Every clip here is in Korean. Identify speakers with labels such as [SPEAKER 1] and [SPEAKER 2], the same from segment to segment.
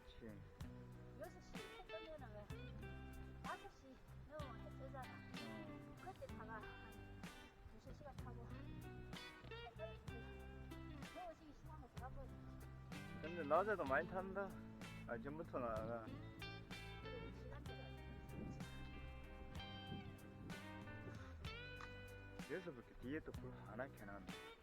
[SPEAKER 1] 그렇지. 6시 했던 거는 왜 5시 넘어 했잖아. 어. 그때 다가 한 2시간 타고 태워지기 시작하면 들어가버리지. 뭐 근데 낮에도 많이 탄다. 아침부터 나가. 시간대가 그래서 그렇게 뒤에 또 불안 하게 해놨네.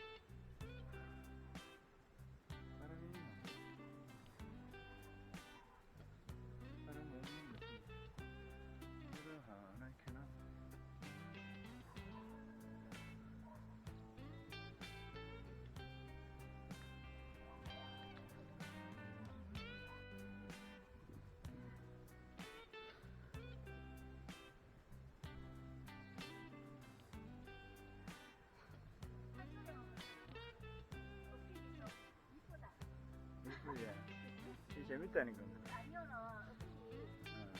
[SPEAKER 1] 재밌다니까. 응.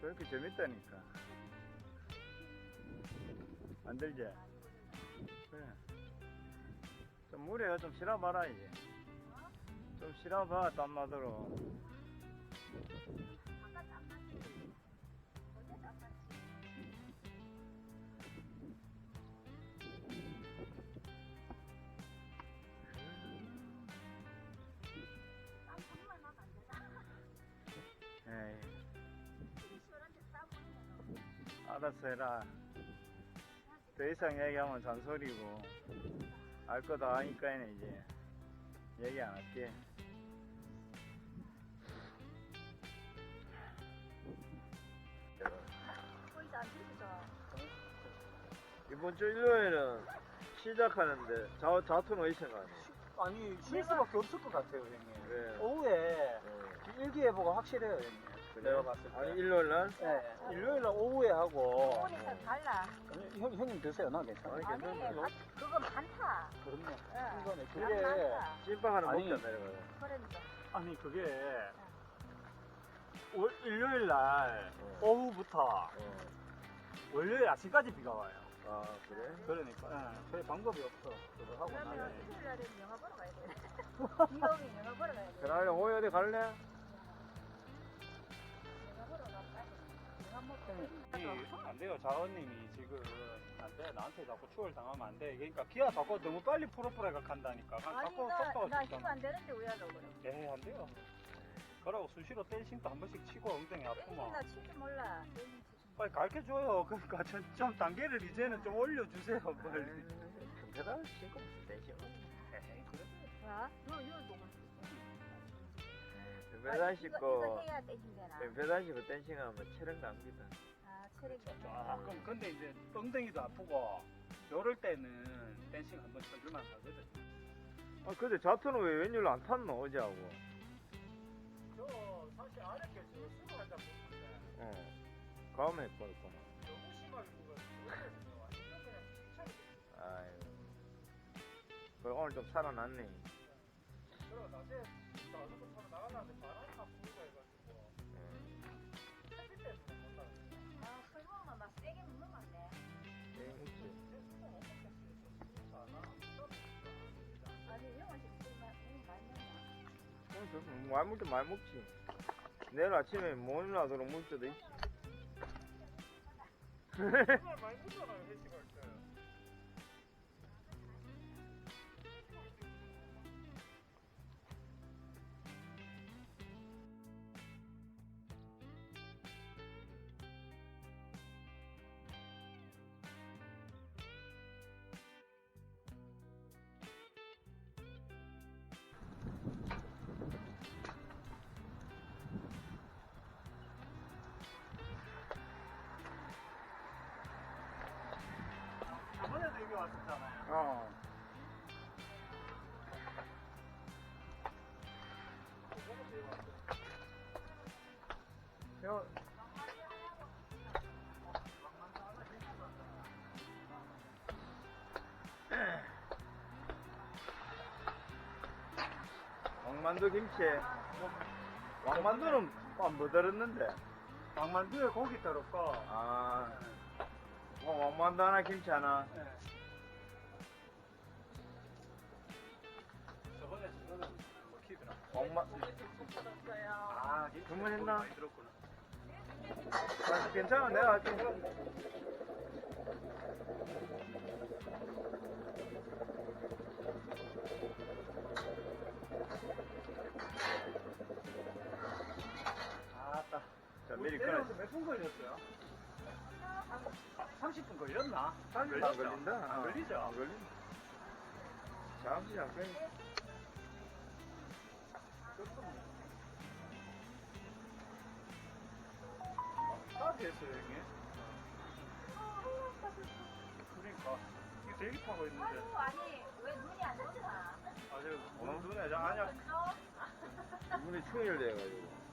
[SPEAKER 1] 그렇게 재밌다니까. 안 들지? 그래. 좀 물에 좀 실어봐라, 이제. 좀 실어봐, 땀나도록. 알았어 해라. 더 이상 얘기하면 잔소리고. 알 거 다 아니까 이제. 얘기 안 할게.
[SPEAKER 2] 이번 주 일요일은 시작하는데 자, 자투는 어디 생각하네?
[SPEAKER 3] 아니 쉴 수밖에 없을 것 같아요 형님
[SPEAKER 2] 왜?
[SPEAKER 3] 오후에
[SPEAKER 2] 어.
[SPEAKER 3] 일기예보가 확실해요 형님? 내가 봤을 때
[SPEAKER 2] 아니 일요일 날?
[SPEAKER 3] 네, 일요일 날 오후에 하고
[SPEAKER 4] 오니까 달라.
[SPEAKER 3] 아니, 형, 형님 드세요 나 괜찮아요
[SPEAKER 2] 아니,
[SPEAKER 4] 아니,
[SPEAKER 2] 괜찮아요.
[SPEAKER 4] 아, 그건 많다.
[SPEAKER 3] 그럼요
[SPEAKER 4] 예. 난
[SPEAKER 3] 그게
[SPEAKER 4] 많다.
[SPEAKER 2] 찐빵 하나
[SPEAKER 3] 아니.
[SPEAKER 2] 먹자 내려가요.
[SPEAKER 4] 그러니까.
[SPEAKER 3] 아니 그게 월, 일요일 날
[SPEAKER 2] 어.
[SPEAKER 3] 오후부터
[SPEAKER 2] 어.
[SPEAKER 3] 월요일 아침까지 비가 와요
[SPEAKER 2] 아 그래?
[SPEAKER 3] 그러니까 예, 저희 방법이 없어 그거 하고
[SPEAKER 4] 그러면
[SPEAKER 3] 나면
[SPEAKER 4] 일요일 날은 영화 보러 가야 돼. 비 오면 영화 보러 가야 돼.
[SPEAKER 2] 그날 호이 어디 갈래?
[SPEAKER 3] 안 돼요 자원님이 지금 안 돼 나한테 자꾸 추월 당하면 안 돼 그러니까 기아 자꾸 너무 빨리 프로프레가 간다니까
[SPEAKER 4] 아니,
[SPEAKER 3] 자꾸
[SPEAKER 4] 나,
[SPEAKER 3] 속도가
[SPEAKER 4] 나
[SPEAKER 3] 죽잖아.
[SPEAKER 4] 힘안 되는데 왜 하려고 그래.
[SPEAKER 3] 예, 안 돼요. 그러고 수시로 댄싱도 한 번씩 치고 엉덩이 아프면
[SPEAKER 4] 나 칠 줄 몰라. 댄싱 칠줄
[SPEAKER 3] 빨리 가르쳐 줘요. 그러니까 좀, 좀 단계를 이제는 좀 올려주세요, 빨리.
[SPEAKER 2] 금태다 신고 무슨 댄싱
[SPEAKER 3] 에이, 그래.
[SPEAKER 4] 몰라. 너 이거 너무. 해야 되나?
[SPEAKER 2] 금태다 신고 댄싱하면 체력 낭비다.
[SPEAKER 4] 아, 체력이.
[SPEAKER 3] 조금, 근데 이제 엉덩이도 아프고, 요럴 때는 댄싱 한번 쳐줄만 하거든.
[SPEAKER 2] 아 근데 자투는 왜 웬일로 안 탔노 어제하고?
[SPEAKER 3] 저, 사실 아랫게 저 쓰고 한다고 했는데,
[SPEAKER 2] 어 다음에 했거든
[SPEAKER 3] 너무 심하게 그거, 그냥 칭찬이
[SPEAKER 2] 아이고. 그 오늘 좀 살아났네.
[SPEAKER 3] 그러고 낮에 나가서
[SPEAKER 4] 많이?
[SPEAKER 2] 어, 말 먹지 내일 아침에 못 일어나도록 물 수도 있지
[SPEAKER 3] 많이 묻잖아요, 회식할 때. 왔었잖아요.
[SPEAKER 1] 어. 요, 왕만두 김치. 왕만두는 아, 뭐 들었는데?
[SPEAKER 3] 왕만두에 고기 들었고,
[SPEAKER 1] 아, 어, 왕만두 하나 김치 하나.
[SPEAKER 3] 네.
[SPEAKER 1] 엄마.
[SPEAKER 3] 아,
[SPEAKER 1] 주문했나? 아, 괜찮아, 내가 할게.
[SPEAKER 5] 아따.
[SPEAKER 3] 자, 미리 끊어. 몇분 걸렸어요? 한 30분 걸렸나? 30분
[SPEAKER 1] 걸린다.
[SPEAKER 3] 걸리죠?
[SPEAKER 1] 안 걸린다. 잠시 잠깐.
[SPEAKER 3] 따뜻했어요, 형님. 그러니까. 이게 대기 타고 있는데.
[SPEAKER 4] 아이고, 아니, 왜 눈이 안 좋나?
[SPEAKER 3] 아, 저, 눈, 눈에, 저 안약,
[SPEAKER 4] 안 좋아?
[SPEAKER 1] 이분이 충혈돼가지고.